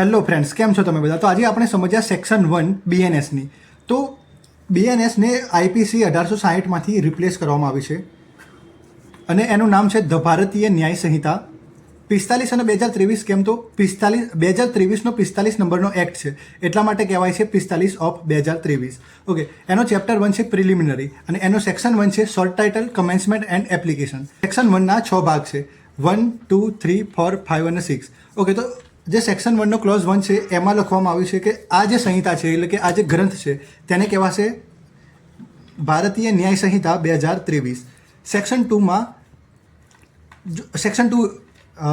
Hello friends, કેમ છો તમે બધા? તો આજે આપણે સમજ્યા સેક્શન વન બીએનએસની. તો બીએનએસને આઈપીસી અઢારસો સાહીઠમાંથી રિપ્લેસ કરવામાં આવી છે. અને એનું નામ છે ધ ભારતીય ન્યાય સંહિતા. પિસ્તાલીસ અને બે હજાર ત્રેવીસ કેમ તો? પિસ્તાલીસ બે હજાર ત્રેવીસનો પિસ્તાલીસ નંબરનો એક્ટ છે. એટલા માટે કહેવાય છે પિસ્તાલીસ ઓફ બે હજાર ત્રેવીસ. ઓકે એનો ચેપ્ટર વન છે પ્રિલિમિનરી અને એનો સેક્શન વન છે short title, commencement and application. Section વનના છ ભાગ છે. One, two, three, four, five અને સિક્સ. ઓકે તો જે સેક્શન વનનો ક્લોઝ વન છે, એમાં લખવામાં આવ્યું છે કે આ જે સંહિતા છે, એટલે કે આ જે ગ્રંથ છે, તેને કહેવાશે ભારતીય ન્યાય સંહિતા બે હજાર ત્રેવીસ. સેક્શન ટુમાં સેક્શન ટુ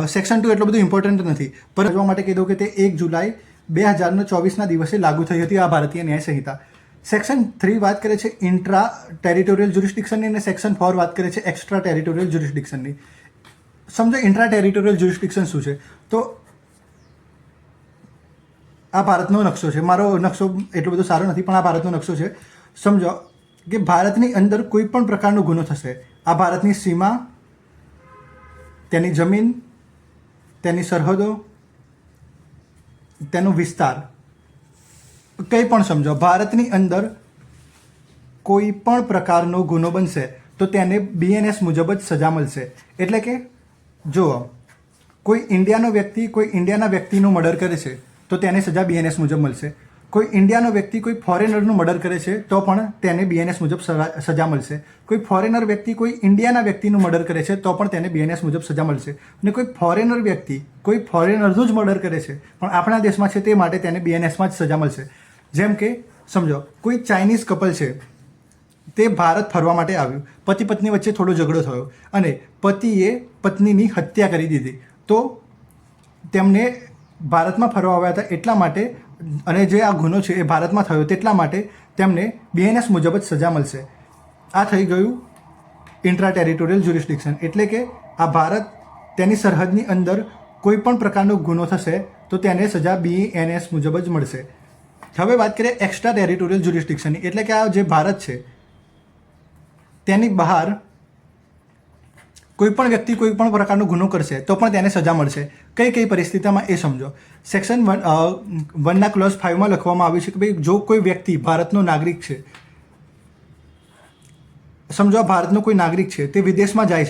સેક્શન ટુ એટલું બધું ઇમ્પોર્ટન્ટ નથી. પણ જોવા માટે કહી કે તે એક જુલાઈ બે હજારનો ચોવીસના દિવસે લાગુ થઈ હતી આ ભારતીય ન્યાય સંહિતા. સેક્શન થ્રી વાત કરે છે ઇન્ટ્રા ટેરિટોરિયલ જ્યુરિસ્ડિક્શનની અને સેક્શન ફોર વાત કરે છે એક્સ્ટ્રા ટેરિટોરિયલ જ્યુરિસ્ડિક્શનની સમજો ઇન્ટ્રા ટેરિટોરિયલ જ્યુરિસ્ડિક્શન શું છે? તો આ ભારતનો નકશો છે. મારો નકશો એટલો બધો સારો નથી, પણ આ ભારતનો નકશો છે. સમજો કે ભારતની અંદર કોઈ પણ પ્રકારનો ગુનો થશે, આ ભારતની સીમા, તેની જમીન, તેની સરહદો, તેનો વિસ્તાર. કંઈ પણ સમજો, ભારતની અંદર કોઈ પણ પ્રકારનો ગુનો બનશે, તો તેને બીએનએસ મુજબ જ સજા મળશે. એટલે કે, જુઓ, કોઈ ઇન્ડિયાનો વ્યક્તિ કોઈ ઇન્ડિયાના વ્યક્તિનું મર્ડર કરે છે તો તેને સજા બીએનએસ મુજબ મળશે. કોઈ ઇન્ડિયાનો વ્યક્તિ કોઈ ફોરેનરનું મર્ડર કરે છે, તો પણ તેને બીએનએસ મુજબ સજા મળશે. કોઈ ફોરેનર વ્યક્તિ કોઈ ઇન્ડિયાના વ્યક્તિનું મર્ડર કરે છે, તો પણ તેને બીએનએસ મુજબ સજા મળશે. અને કોઈ ફોરેનર વ્યક્તિ કોઈ ફોરેનરનું જ મર્ડર કરે છે, પણ આપણા દેશમાં છે તે માટે તેને બીએનએસમાં જ સજા મળશે. જેમ કે, સમજો, કોઈ ચાઇનીઝ કપલ છે, તે ભારત ફરવા માટે આવ્યું. પતિ પત્ની વચ્ચે થોડો ઝઘડો થયો અને પતિએ પત્નીની હત્યા કરી દીધી. તો તેમને ભારતમાં ફરવા આવ્યા હતા એટલા માટે અને જે આ ગુનો છે એ ભારતમાં થયો તેટલા માટે તેમને બીએનએસ મુજબ જ સજા મળશે. આ થઈ ગયું ઇન્ટ્રા ટેરિટોરિયલ જ્યુરિસ્ડિક્શન એટલે કે આ ભારત તેની સરહદની અંદર કોઈ પણ પ્રકારનો ગુનો થશે તો તેને સજા બીએનએસ મુજબ જ મળશે. હવે વાત કરીએ એક્સ્ટ્રા ટેરિટોરિયલ જ્યુરિસ્ડિક્શનની એટલે કે આ જે ભારત છે તેની બહાર કોઈ પણ વ્યક્તિ કોઈ પણ પ્રકારનો ગુનો કરશે, તો પણ તેને સજા મળશે. કઈ કઈ પરિસ્થિતિમાં એ સમજો. સેક્શન વન વનના ક્લોઝ ફાઇવમાં લખવામાં આવ્યું છે કે ભાઈ, જો કોઈ વ્યક્તિ ભારતનો નાગરિક છે, સમજો ભારતનો કોઈ નાગરિક છે, તે વિદેશમાં જાય છે.